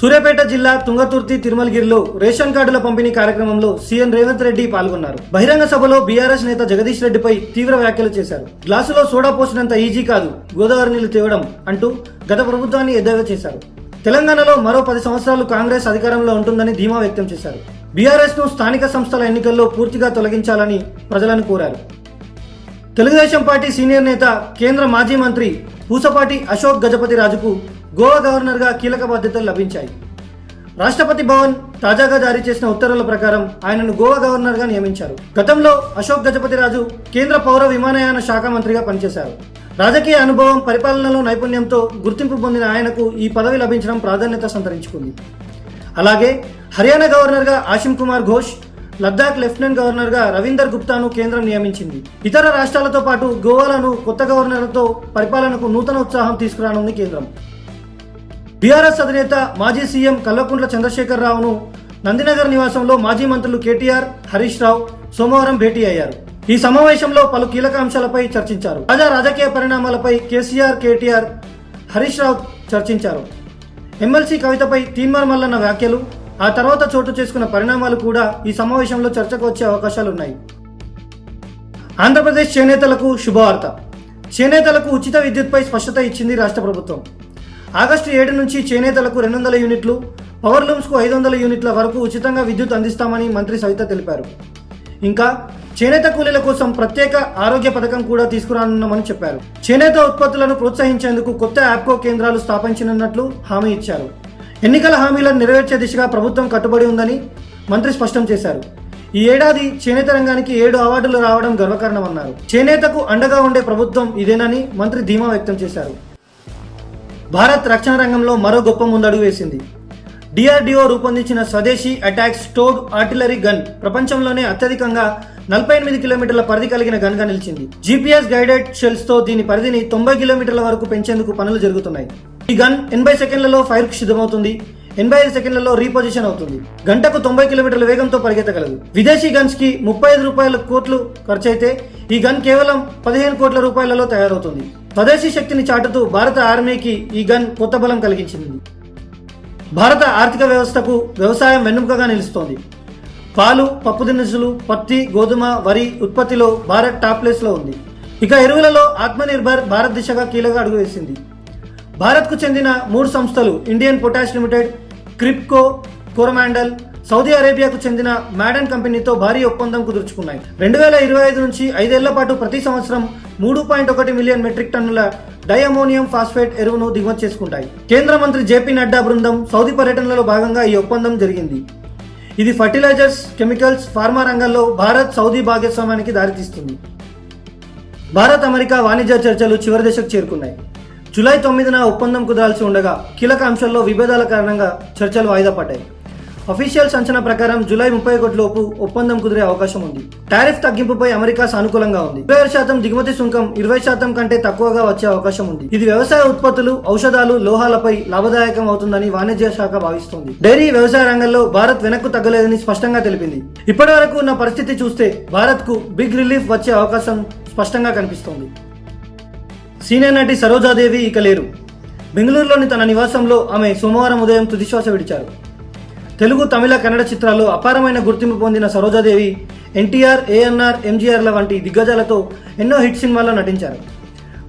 సూర్యాపేట జిల్లా తుంగతుర్తి తిరుమలగిరిలో రేషన్ కార్డుల పంపిణీ కార్యక్రమంలో సీఎం రేవంత్ రెడ్డి పాల్గొన్నారు. బహిరంగ సభలో బీఆర్ఎస్ నేత జగదీష్ రెడ్డిపై తీవ్ర వ్యాఖ్యలు చేశారు. గ్లాసులో సోడా పోసినంత ఈజీ కాదు గోదావరి నీళ్ళు తేవడం అంటూ గత ప్రభుత్వాన్ని ఎద్దేవా చేశారు. తెలంగాణలో మరో పది సంవత్సరాలు కాంగ్రెస్ అధికారంలో ఉంటుందని ధీమా వ్యక్తం చేశారు. బీఆర్ఎస్ను స్థానిక సంస్థల ఎన్నికల్లో పూర్తిగా తొలగించాలని ప్రజలను కోరారు. తెలుగుదేశం పార్టీ సీనియర్ నేత కేంద్ర మాజీ మంత్రి పూసపాటి అశోక్ గజపతి రాజుకు గోవా గవర్నర్గా కీలక బాధ్యతలు లభించాయి. రాష్ట్రపతి భవన్ తాజాగా జారీ చేసిన ఉత్తర్వుల ప్రకారం ఆయనను గోవా గవర్నర్గా నియమించారు. గతంలో అశోక్ గజపతి రాజు కేంద్ర పౌర విమానయాన శాఖ మంత్రిగా పనిచేశారు. రాజకీయ అనుభవం పరిపాలనలో నైపుణ్యంతో గుర్తింపు పొందిన ఆయనకు ఈ పదవి లభించడం ప్రాధాన్యత సంతరించుకుంది. అలాగే హర్యానా గవర్నర్గా ఆశిమ్ కుమార్ ఘోష్ లద్దాఖ్ లెఫ్టినెంట్ గవర్నర్గా రవీందర్ గుప్తాను కేంద్రం నియమించింది. ఇతర రాష్ట్రాలతో పాటు గోవాలను కొత్త గవర్నర్లతో పరిపాలనకు నూతన ఉత్సాహం తీసుకురానుంది కేంద్రం. బీఆర్ఎస్ అధినేత మాజీ సీఎం కల్వకుంట్ల చంద్రశేఖరరావును నందినగర్ నివాసంలో మాజీ మంత్రులు కేటీఆర్ హరీష్ రావు సోమవారం భేటీ అయ్యారు. ఈ సమావేశంలో పలు కీలక అంశాలపై చర్చించారు. తాజా రాజకీయ పరిణామాలపై కేసీఆర్ కేటీఆర్ హరీష్ రావు చర్చించారు. ఎమ్మెల్సీ కవితపై తీన్మార్ మల్లన్న వ్యాఖ్యలు ఆ తర్వాత చోటు చేసుకున్న పరిణామాలు కూడా ఈ సమావేశంలో చర్చకు వచ్చే అవకాశాలున్నాయి. ఆంధ్రప్రదేశ్ చేనేతలకు శుభవార్త. చేనేతలకు ఉచిత విద్యుత్పై స్పష్టత ఇచ్చింది రాష్ట్ర ప్రభుత్వం. ఆగస్టు ఏడు నుంచి చేనేతలకు రెండు వందల యూనిట్లు పవర్ లూమ్స్కు ఐదు వందల యూనిట్ల వరకు ఉచితంగా విద్యుత్ అందిస్తామని మంత్రి సవిత తెలిపారు. ఇంకా చేనేత కూలీల కోసం ప్రత్యేక ఆరోగ్య పథకం కూడా తీసుకురానున్నామని చెప్పారు. చేనేత ఉత్పత్తులను ప్రోత్సహించేందుకు కొత్త యాప్కో కేంద్రాలు స్థాపించనున్నట్లు హామీ ఇచ్చారు. ఎన్నికల హామీలను నెరవేర్చే దిశగా ప్రభుత్వం కట్టుబడి ఉందని మంత్రి స్పష్టం చేశారు. ఈ ఏడాది చేనేత రంగానికి ఏడు అవార్డులు రావడం గర్వకారణమన్నారు. చేనేతకు అండగా ఉండే ప్రభుత్వం ఇదేనని మంత్రి ధీమా వ్యక్తం చేశారు. భారత్ రక్షణ రంగంలో మరో గొప్ప ముందడుగు వేసింది. డిఆర్డిఓ రూపొందించిన స్వదేశీ అటాక్ స్టోడ్ ఆర్టిలరీ గన్ ప్రపంచంలోనే అత్యధికంగా నలభై ఎనిమిది కిలోమీటర్ల పరిధి కలిగిన గన్గా నిలిచింది. జీపీఎస్ గైడెడ్ షెల్స్తో దీని పరిధిని తొంభై కిలోమీటర్ల వరకు పెంచేందుకు పనులు జరుగుతున్నాయి. ఈ గన్ ఎనభై సెకండ్లలో ఫైర్కు సిద్ధమవుతుంది. ఎనభై ఐదు సెకండ్లలో రీపొజిషన్ అవుతుంది. గంటకు తొంభై కిలోమీటర్ల వేగంతో పరిగెత్తగలదు. విదేశీ గన్స్కి ముప్పై ఐదు రూపాయల కోట్లు ఖర్చయితే ఈ గన్ కేవలం పదిహేను కోట్ల రూపాయలలో తయారవుతుంది. స్వదేశీ శక్తిని చాటుతూ భారత ఆర్మీకి ఈ గన్ కొత్త బలం కలిగించింది. భారత ఆర్థిక వ్యవస్థకు వ్యవసాయం వెన్నెముకగా నిలుస్తోంది. పాలు పప్పు దినుసులు పత్తి గోధుమ వరి ఉత్పత్తిలో భారత్ టాప్ ప్లేస్లో ఉంది. ఇక ఎరువులలో ఆత్మనిర్భర్ భారత్ దిశగా కీలక అడుగు వేసింది. భారత్కు చెందిన మూడు సంస్థలు Indian Potash Limited Kribhco Coromandel Saudi అరేబియాకు చెందిన మ్యాడన్ కంపెనీతో భారీ ఒప్పందం కుదుర్చుకున్నాయి. రెండు వేల ఇరవై ఐదు నుంచి ఐదేళ్ళ పాటు ప్రతి సంవత్సరం మూడు పాయింట్ ఒకటి మిలియన్ మెట్రిక్ టన్నుల డైఅమోనియం ఫాస్ఫేట్ ఎరువును దిగుమతి చేసుకుంటాయి. కేంద్ర మంత్రి జేపీ నడ్డా బృందం సౌదీ పర్యటనలో భాగంగా ఈ ఒప్పందం జరిగింది. ఇది ఫర్టిలైజర్స్ కెమికల్స్ ఫార్మా రంగంలో భారత్ సౌదీ భాగస్వామ్యానికి దారితీస్తుంది. భారత్ అమెరికా వాణిజ్య చర్చలు చివరి దశకు చేరుకున్నాయి. జూలై తొమ్మిదిన ఒప్పందం కుదరాల్సి ఉండగా కీలక అంశాల్లో విభేదాల కారణంగా చర్చలు వాయిదా పడ్డాయి. అఫీషియల్స్ అంచనా ప్రకారం జూలై ముప్పై లోపు ఒప్పందం కుదిరే అవకాశం ఉంది. టారిఫ్ తగ్గింపుపై అమెరికా సానుకూలంగా ఉంది. ఇరవై ఆరు శాతం దిగుమతి సుంకం ఇరవై శాతం కంటే తక్కువగా వచ్చే అవకాశం ఉంది. ఇది వ్యవసాయ ఉత్పత్తులు ఔషధాలు లోహాలపై లాభదాయకం అవుతుందని వాణిజ్య శాఖ భావిస్తోంది. డైరీ వ్యవసాయ రంగంలో భారత్ వెనక్కు తగ్గలేదని స్పష్టంగా తెలిపింది. ఇప్పటి వరకు ఉన్న పరిస్థితి చూస్తే భారత్కు బిగ్ రిలీఫ్ వచ్చే అవకాశం స్పష్టంగా కనిపిస్తోంది. సీనియర్ నటి సరోజాదేవి ఇక లేరు. బెంగళూరులోని తన నివాసంలో ఆమె సోమవారం ఉదయం తుదిశ్వాస విడిచారు. తెలుగు తమిళ కన్నడ చిత్రాల్లో అపారమైన గుర్తింపు పొందిన సరోజాదేవి ఎన్టీఆర్ ఏఎన్ఆర్ ఎంజీఆర్ల వంటి దిగ్గజాలతో ఎన్నో హిట్ సినిమాల్లో నటించారు.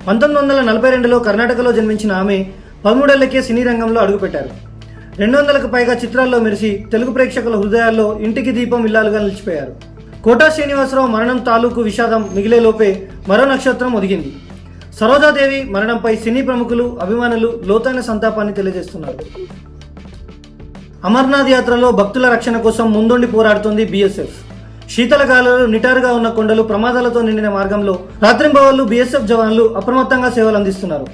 పంతొమ్మిది వందల నలభై రెండులో కర్ణాటకలో జన్మించిన ఆమె పదమూడేళ్ళకే సినీ రంగంలో అడుగుపెట్టారు. రెండు వందలకు పైగా చిత్రాల్లో మెరిసి తెలుగు ప్రేక్షకుల హృదయాల్లో ఇంటికి దీపం ఇల్లాలుగా నిలిచిపోయారు. కోటా శ్రీనివాసరావు మరణం తాలూకు విషాదం మిగిలే లోపే మరో నక్షత్రం ఒదిగింది. సరోజాదేవి మరణంపై సినీ ప్రముఖులు అభిమానులు లోతైన సంతాపాన్ని తెలియజేస్తున్నారు. అమర్నాథ్ యాత్రలో భక్తుల రక్షణ కోసం ముందుండి పోరాడుతోంది బీఎస్ఎఫ్. శీతలకాలంలో నిటారుగా ఉన్న కొండలు ప్రమాదాలతో నిండిన మార్గంలో రాత్రింబవళ్ళు బీఎస్ఎఫ్ జవాన్లు అప్రమత్తంగా సేవలు అందిస్తున్నారు.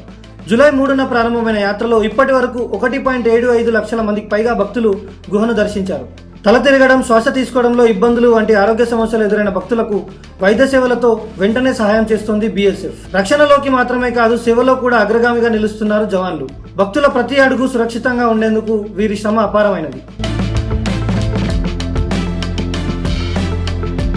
జూలై మూడున ప్రారంభమైన యాత్రలో ఇప్పటి వరకు ఒకటి పాయింట్ ఏడు ఐదు లక్షల మందికి పైగా భక్తులు గుహను దర్శించారు. తల తిరగడం శ్వాస తీసుకోవడంలో ఇబ్బందులు వంటి ఆరోగ్య సమస్యలు ఎదురైన భక్తులకు వైద్య సేవలతో వెంటనే సహాయం చేస్తోంది బీఎస్ఎఫ్. రక్షణలోకి మాత్రమే కాదు సేవలో కూడా అగ్రగామిగా నిలుస్తున్నారు జవాన్లు. భక్తుల ప్రతి అడుగు సురక్షితంగా ఉండేందుకు వీరి శ్రమ అపారమైనది.